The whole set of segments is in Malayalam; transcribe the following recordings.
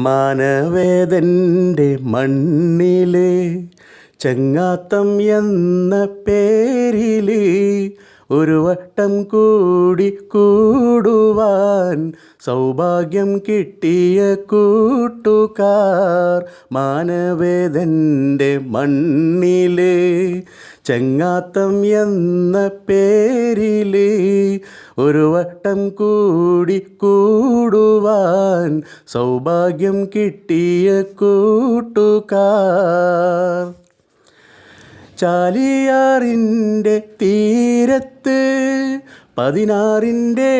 മാനവേദന്റെ മണ്ണിൽ ചങ്ങാത്തം എന്ന പേരിൽ ഒരു വട്ടം കൂടി കൂടുവാൻ സൗഭാഗ്യം കിട്ടിയ കൂട്ടുകാർ മാനവേദന്റെ മണ്ണിൽ ചങ്ങാത്തം എന്ന പേരിൽ ഒരു വട്ടം കൂടി കൂടുവാൻ സൗഭാഗ്യം കിട്ടിയ കൂട്ടുകാർ. ചാലിയാറിന്റെ തീരത്ത് പതിനാറിന്റെ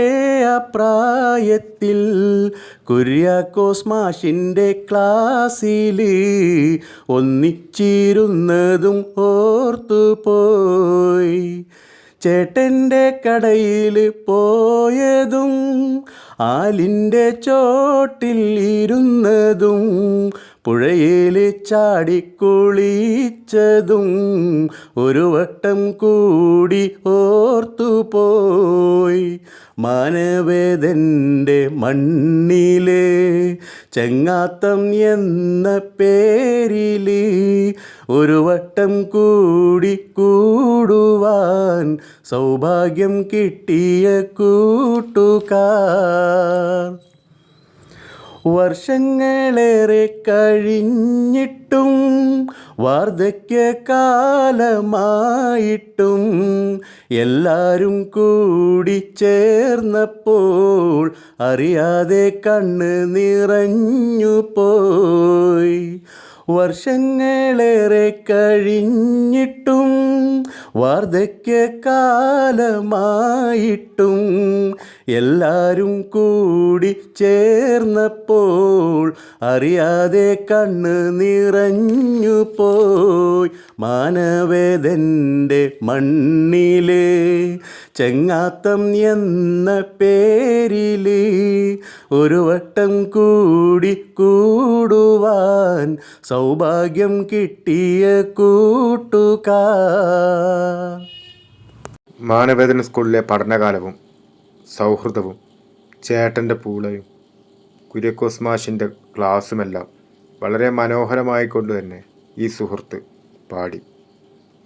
അപ്രായത്തിൽ പ്രായത്തിൽ കുര്യാക്കോസ് മാഷിന്റെ ക്ലാസ്സിൽ ഒന്നിച്ചിരുന്നതും ഓർത്തുപോയി. ചേട്ടന്റെ കടയിൽ പോയതും ആലിന്റെ ചോട്ടിൽ ഇരുന്നതും പുഴയിൽ ചാടിക്കുളിച്ചതും ഒരു വട്ടം കൂടി ഓർത്തുപോയി മാനവേദന്റെ മണ്ണിലെ ചെങ്ങാത്തം എന്ന പേരിലെ ഒരു വട്ടം കൂടി കൂടുവാൻ സൗഭാഗ്യം കിട്ടിയ കൂട്ടുകാർ. വർഷങ്ങളേറെ കഴിഞ്ഞിട്ടും വാർദ്ധക്യകാലമായിട്ടും എല്ലാവരും കൂടി ചേർന്നപ്പോൾ അറിയാതെ കണ്ണ് നിറഞ്ഞു പോയി വർഷങ്ങളേറെ കഴിഞ്ഞിട്ടും വാർദ്ധക്യകാലമായിട്ടും എല്ലാരും കൂടി ചേർന്നപ്പോൾ അറിയാതെ കണ്ണ് നിറഞ്ഞു പോയി മാനവേദന്റെ മണ്ണിൽ. ചെങ്ങാത്തം എന്ന പേരിൽ ഒരു വട്ടം കൂടി കൂടുവാൻ സൗഭാഗ്യം കിട്ടിയ കൂട്ടുകാർ. മാനവേദന സ്കൂളിലെ പഠനകാലവും സൗഹൃദവും ചേട്ടന്റെ പൂളയും കുര്യക്കോസ് മാഷിന്റെ ക്ലാസ്സുമെല്ലാം വളരെ മനോഹരമായിക്കൊണ്ട് തന്നെ ഈ സുഹൃത്ത് പാടി.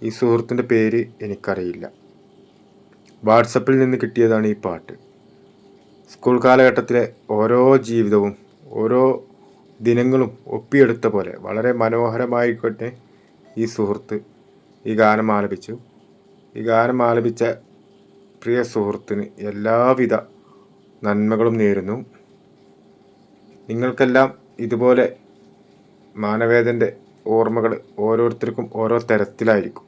ഈ സുഹൃത്തിന്റെ പേര് എനിക്കറിയില്ല. വാട്സപ്പിൽ നിന്ന് കിട്ടിയതാണ് ഈ പാട്ട്. സ്കൂൾ കാലഘട്ടത്തിലെ ഓരോ ജീവിതവും ഓരോ ദിനങ്ങളും ഒപ്പിയെടുത്ത പോലെ വളരെ മനോഹരമായിക്കോട്ടെ ഈ സുഹൃത്ത് ഈ ഗാനം ആലപിച്ചു. ഈ ഗാനം ആലപിച്ച പ്രിയ സുഹൃത്തിന് എല്ലാവിധ നന്മകളും നേരുന്നു. നിങ്ങൾക്കെല്ലാം ഇതുപോലെ മാനവേദന്റെ ഓർമ്മകൾ ഓരോരുത്തർക്കും ഓരോ തരത്തിലായിരിക്കും.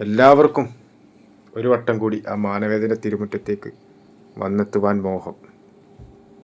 എല്ലാവർക്കും ഒരു വട്ടം കൂടി ആ മാനവേദന്റെ തിരുമുറ്റത്തേക്ക് വന്നെത്തുവാൻ മോഹം.